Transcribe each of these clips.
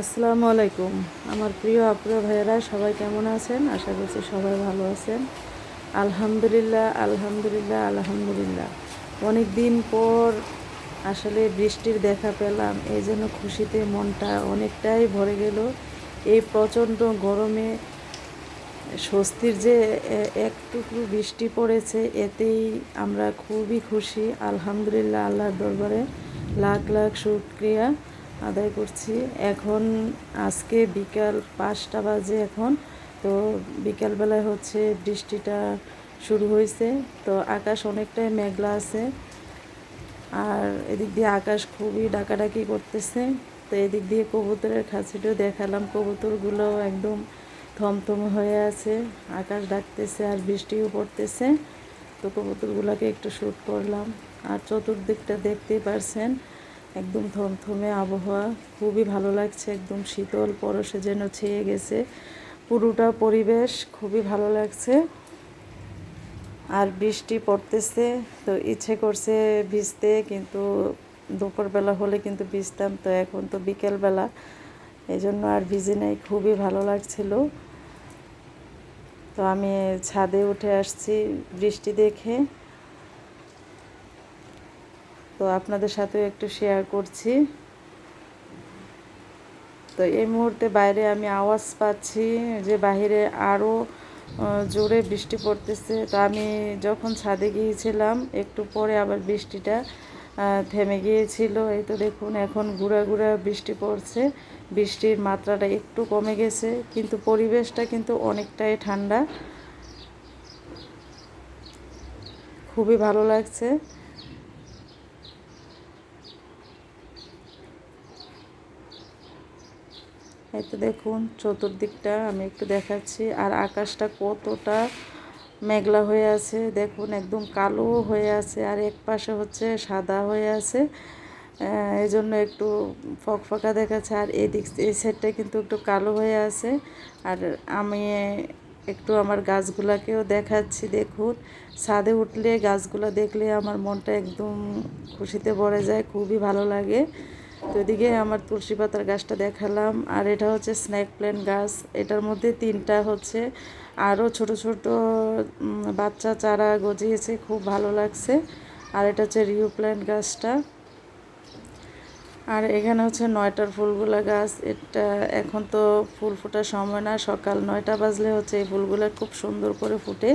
আসসালামু আলাইকুম। আমার প্রিয় আপুরা ভাইয়েরা, সবাই কেমন আছেন? আশা করছি সবাই ভালো আছেন। আলহামদুলিল্লাহ আলহামদুলিল্লাহ আলহামদুলিল্লাহ। অনেক দিন পর আসলে বৃষ্টির দেখা পেলাম, এই জন্য খুশিতে মনটা অনেকটাই ভরে গেল। এই প্রচণ্ড গরমে স্বস্তির যে একটুকু বৃষ্টি পড়েছে, এতেই আমরা খুবই খুশি। আলহামদুলিল্লাহ, আল্লাহর দরবারে লাখ লাখ শুক্রিয়া। আদায় করছি। এখন আজকে বিকাল পাঁচটা বাজে এখন। তো বিকালবেলায় হচ্ছে বৃষ্টিটা শুরু হয়েছে। তো আকাশ অনেকটাই মেঘলা আছে। আর এদিক দিয়ে আকাশ খুবই ডাকাডাকি করতেছে। তো এদিক দিয়ে কবুতরের খাঁচিটাও দেখালাম। কবুতরগুলো একদম থমথম হয়ে আছে। আকাশ ডাকতেছে আর বৃষ্টিও পড়তেছে। তো কবুতরগুলোকে একটু শ্যুট করলাম। আর চতুর্দিকটা দেখতেই পারছেন। একদম থমথমে আবহাওয়া, খুবই ভালো লাগছে, একদম শীতল পরশে যেন ছেয়ে গেছে। পুরোটা পরিবেশ খুবই ভালো লাগছে। আর বৃষ্টি পড়তেছে, তো ইচ্ছে করছে ভিজতে, কিন্তু দুপুরবেলা হলে কিন্তু ভিজতাম, তো এখন তো বিকেলবেলা। এই জন্য আর ভিজে নাই, খুবই ভালো লাগছিল। তো আমি ছাদে উঠে আসছি বৃষ্টি দেখে। তো আপনাদের সাথেও একটু শেয়ার করছি। তো এই মুহূর্তে বাইরে আমি আওয়াজ পাচ্ছি যে বাইরে আরও জোরে বৃষ্টি পড়তেছে। তো আমি যখন ছাদে গিয়েছিলাম, একটু পরে আবার বৃষ্টিটা থেমে গিয়েছিল। এই তো দেখুন, এখন গুঁড়া গুঁড়া বৃষ্টি পড়ছে। বৃষ্টির মাত্রাটা একটু কমে গেছে, কিন্তু পরিবেশটা কিন্তু অনেকটাই ঠান্ডা। খুবই ভালো লাগছে। এই তো দেখুন, চতুর্দিকটা আমি একটু দেখাচ্ছি। আর আকাশটা কতটা মেঘলা হয়ে আছে, দেখুন, একদম কালো হয়ে আছে, আর এক পাশে হচ্ছে সাদা হয়ে আছে। এই জন্য একটু ফকফকা দেখাচ্ছে, আর এদিক, এই সাইডটা কিন্তু একটু কালো হয়ে আছে। আর আমি একটু আমার গাছগুলাকেও দেখাচ্ছি, দেখুন। ছাদে উঠলে গাছগুলো দেখলে আমার মনটা একদম খুশিতে ভরে যায়, খুবই ভালো লাগে। তো এদিকে আমার তুলসী পাতার গাছটা দেখালাম, আর এটা হচ্ছে স্ন্যাক প্ল্যান্ট গাছ। এটার মধ্যে তিনটা হচ্ছে। আরও ছোট ছোট বাচ্চা চারা গজিয়েছে, খুব ভালো লাগছে। আর এটা হচ্ছে রিউ প্ল্যান্ট গাছটা। আর এখানে হচ্ছে নয়টার ফুলগুলা গাছ। এটা এখন তো ফুল ফোটার সময় না, সকাল নয়টা বাজলে হচ্ছে এই ফুলগুলো খুব সুন্দর করে ফুটে।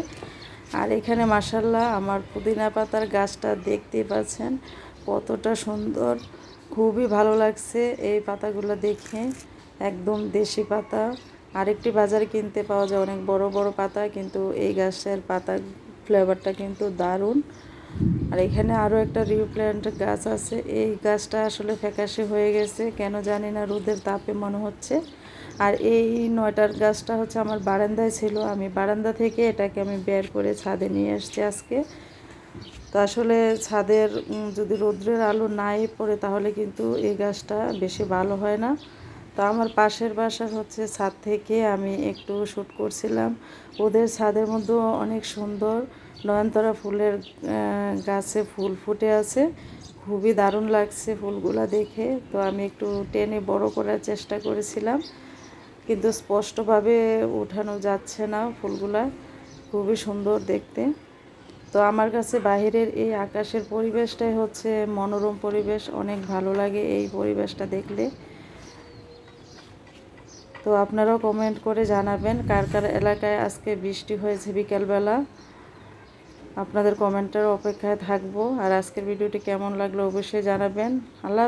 আর এখানে মাসাল্লাহ আমার পুদিনা পাতার গাছটা দেখতেই পাচ্ছেন। কতটা সুন্দর। খুবই ভালো লাগছে এই পাতাগুলো দেখে। একদম দেশি পাতা। আরেকটি বাজারে কিনতে পাওয়া যায় অনেক বড় বড় পাতা, কিন্তু এই গাছের পাতা ফ্লেভারটা কিন্তু দারুণ। আর এখানে আরও একটা রিউ প্ল্যান্ট গাছ আছে। এই গাছটা আসলে ফ্যাকাশে হয়ে গেছে, কেন জানি না, রোদের তাপে মনে হচ্ছে। আর এই নয়টার গাছটা হচ্ছে আমার বারান্দায় ছিল। আমি বারান্দা থেকে এটাকে আমি বের করে ছাদে নিয়ে এসেছি আজকে। তো আসলে ছাদের যদি রৌদ্রের আলো নাই পড়ে তাহলে কিন্তু এই গাছটা বেশি ভালো হয় না। তো আমার পাশের বাসা হচ্ছে ছাদ থেকে আমি একটু শ্যুট করছিলাম। ওদের ছাদের মধ্যেও অনেক সুন্দর নয়নতরা ফুলের গাছে ফুল ফুটে আছে। খুবই দারুণ লাগছে ফুলগুলা দেখে। তো আমি একটু টেনে বড় করার চেষ্টা করেছিলাম। কিন্তু স্পষ্টভাবে উঠানো যাচ্ছে না ফুলগুলা। খুবই সুন্দর দেখতে। তো আমার কাছে বাহিরের এই আকাশের পরিবেশটাই হচ্ছে মনোরম পরিবেশ, অনেক ভালো লাগে এই পরিবেশটা দেখলে। তো আপনারাও কমেন্ট করে জানাবেন কার কার এলাকায় আজকে বৃষ্টি হয়েছে বিকালবেলা। আপনাদের কমেন্টের অপেক্ষায় থাকব। আর আজকের ভিডিওটি কেমন লাগল অবশ্যই জানাবেন। আল্লাহ